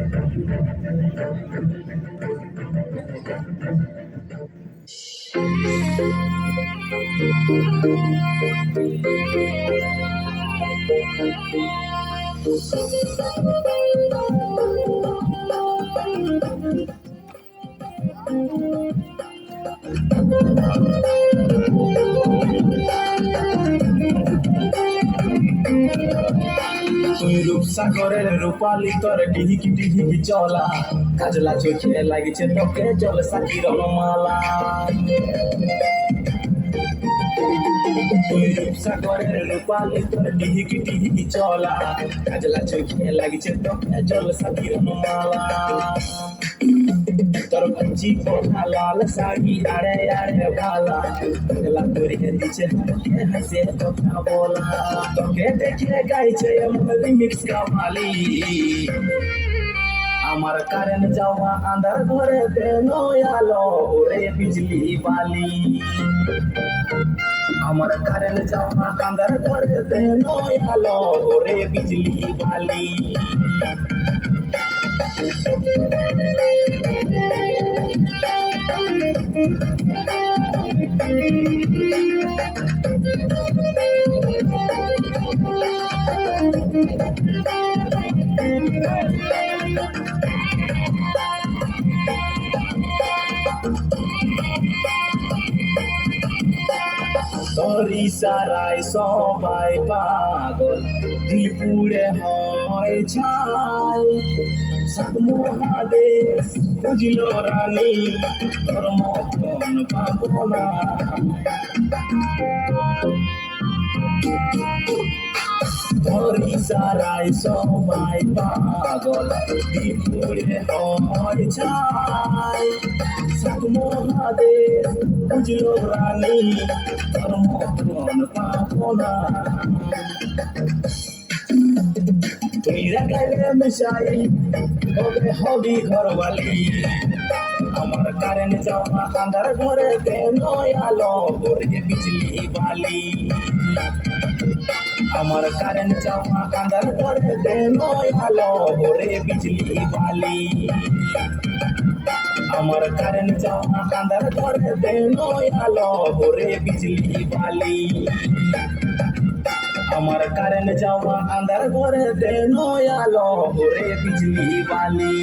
তুই রূপসাগরের রূপালি তোর ডিহিকি ডিহিকি চলা কাজলা চোখে লাগিছে তোকে জল সাকি রঙমালা রূপসাগরের রূপালি তোর ডিহিকি ডিহিকি চলা কাজলা চোখে লাগিছে তোকে জল সাকি মালা তোর কঞ্চি পড়া লাল শাড়ি আড়ে আড়ে ভালা গলা তোর দিছে হাসে কথা বলা তোকে দেখে গাইছে এমন রিমিক্স কামালি আমার কারেন্ট যাওয়া আন্ধার ঘরে দেন আলো ওরে বিজলি বালি আমার কারেন্ট যাওয়া আন্ধার ঘরে আলো ওরে বিজলি বালি তোরি সারাই সবাই পাগল ত্রিপুরে হয় সাত মহাদেশ বুঝল রানী তোর মতন সারাই সবাই পাগল। ত্রিপুরে হয় ছাই। সাত মহাদেশ বুঝল রানী তোর মতন পাবো না তুই রাখাইলে মিশাই কবে হবি ঘরবালি। আমার কারেন্ট যাওয়া আন্ধার ঘরে কেন আলো করে বিজলি বালি। আমার কারেন্ট যাওয়া আন্ধার ঘরে কেন আলো করে বিজলি বালি। আমার কারেন্ট যাওয়া আন্ধার ঘরে কেন আলো করে বিজলি বালি। আমার কারেন্ট যাওয়া আন্ধার ঘরে দেন আলো ওরে বিজলি বালি।